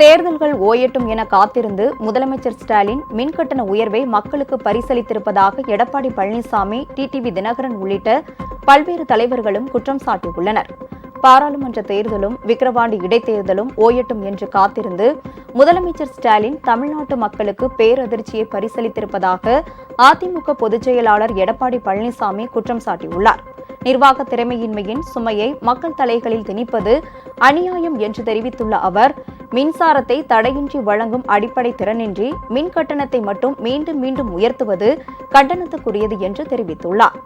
தேர்தல்கள் ஓயட்டும் என காத்திருந்து முதலமைச்சர் ஸ்டாலின் மின்கட்டண உயர்வை மக்களுக்கு பரிசளித்திருப்பதாக எடப்பாடி பழனிசாமி டிடிவி தினகரன் உள்ளிட்ட பல்வேறு தலைவர்களும் குற்றம் சாட்டியுள்ளனர். பாராளுமன்ற தேர்தலும் விக்கிரவாண்டி இடைத்தேர்தலும் ஓயட்டும் என்று காத்திருந்து முதலமைச்சர் ஸ்டாலின் தமிழ்நாட்டு மக்களுக்கு பேரதிர்ச்சியை பரிசளித்திருப்பதாக அதிமுக பொதுச்செயலாளர் எடப்பாடி பழனிசாமி குற்றம் சாட்டியுள்ளார். நிர்வாக திறமையின்மையின் சுமையை மக்கள் தலைகளில் திணிப்பது அநியாயம் என்று தெரிவித்துள்ள அவர் மின்சாரத்தை தடையின்றி வழங்கும் அடிப்படை திறனின்றி மின் கட்டணத்தை மட்டும் மீண்டும் மீண்டும் உயர்த்துவது கண்டனத்துக்குரியது என்று தெரிவித்துள்ளார்.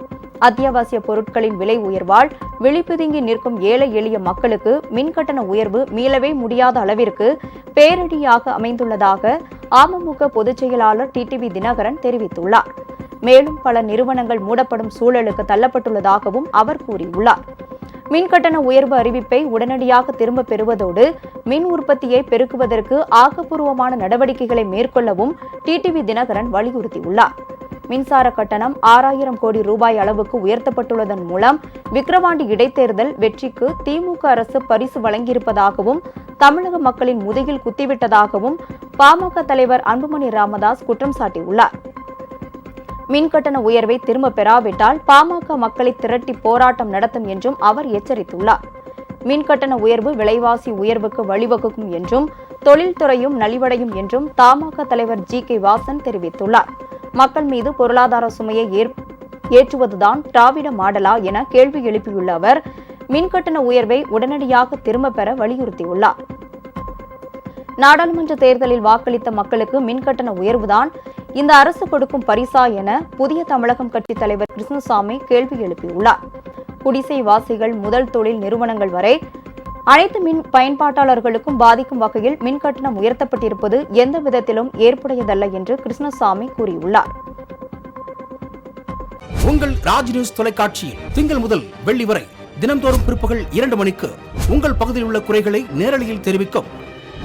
அத்தியாவசிய பொருட்களின் விலை உயர்வால் விழிப்புதுங்கி நிற்கும் ஏழை எளிய மக்களுக்கு மின் கட்டண உயர்வு மீளவே முடியாத அளவிற்கு பேரடியாக அமைந்துள்ளதாக அமமுக பொதுச் செயலாளர் டிடிவி தினகரன் தெரிவித்துள்ளார். மேலும் பல நிறுவனங்கள் மூடப்படும் சூழலுக்கு தள்ளப்பட்டுள்ளதாகவும் அவர் கூறியுள்ளார். மின் கட்டண உயர்வு அறிவிப்பை உடனடியாக திரும்பப் பெறுவதோடு மின் உற்பத்தியை பெருக்குவதற்கு ஆக்கப்பூர்வமான நடவடிக்கைகளை மேற்கொள்ளவும் டிடிவி தினகரன் வலியுறுத்தியுள்ளார். மின்சார கட்டணம் ஆறாயிரம் கோடி ரூபாய் அளவுக்கு உயர்த்தப்பட்டுள்ளதன் மூலம் விக்கிரவாண்டி இடைத்தேர்தல் வெற்றிக்கு திமுக அரசு பரிசு வழங்கியிருப்பதாகவும் தமிழக மக்களின் முதுகில் குத்திவிட்டதாகவும் பாமக தலைவர் அன்புமணி ராமதாஸ் குற்றம் சாட்டியுள்ளார். மின் கட்டண உயர்வை திரும்ப பெறாவிட்டால் பாமக மக்களை திரட்டி போராட்டம் நடத்தும் என்றும் அவர் எச்சரித்துள்ளார். மின் கட்டண உயர்வு விலைவாசி உயர்வுக்கு வழிவகுக்கும் என்றும் தொழில்துறையும் நலிவடையும் என்றும் தமாக தலைவர் ஜி. கே. வாசன் தெரிவித்துள்ளார். மக்கள் மீது பொருளாதார சுமையை ஏற்- ஏற்றுவதுதான் திராவிட மாடலா என கேள்வி எழுப்பியுள்ள அவர் மின் கட்டண உயர்வை உடனடியாக திரும்பப் பெற வலியுறுத்தியுள்ளார். நாடாளுமன்ற தேர்தலில் வாக்களித்த மக்களுக்கு மின்கட்டண உயர்வுதான் இந்த அரசு கொடுக்கும் பரிசா என புதிய தமிழகம் கட்சித் தலைவர் கிருஷ்ணசாமி கேள்வி எழுப்பியுள்ளார். குடிசை வாசிகள் முதல் தொழில் நிறுவனங்கள் வரை அனைத்து மின் பயன்பாட்டாளர்களுக்கும் பாதிக்கும் வகையில் மின் கட்டணம் உயர்த்தப்பட்டிருப்பது எந்த விதத்திலும் ஏற்புடையதல்ல என்று கிருஷ்ணசாமி கூறியுள்ளார். உங்கள் ராஜ் நியூஸ் தொலைக்காட்சியில் திங்கள் முதல் வெள்ளி வரை தினந்தோறும் பிற்பகல் இரண்டு மணிக்கு உங்கள் பகுதியில் உள்ள குறைகளை நேரலையில் தெரிவிக்கும்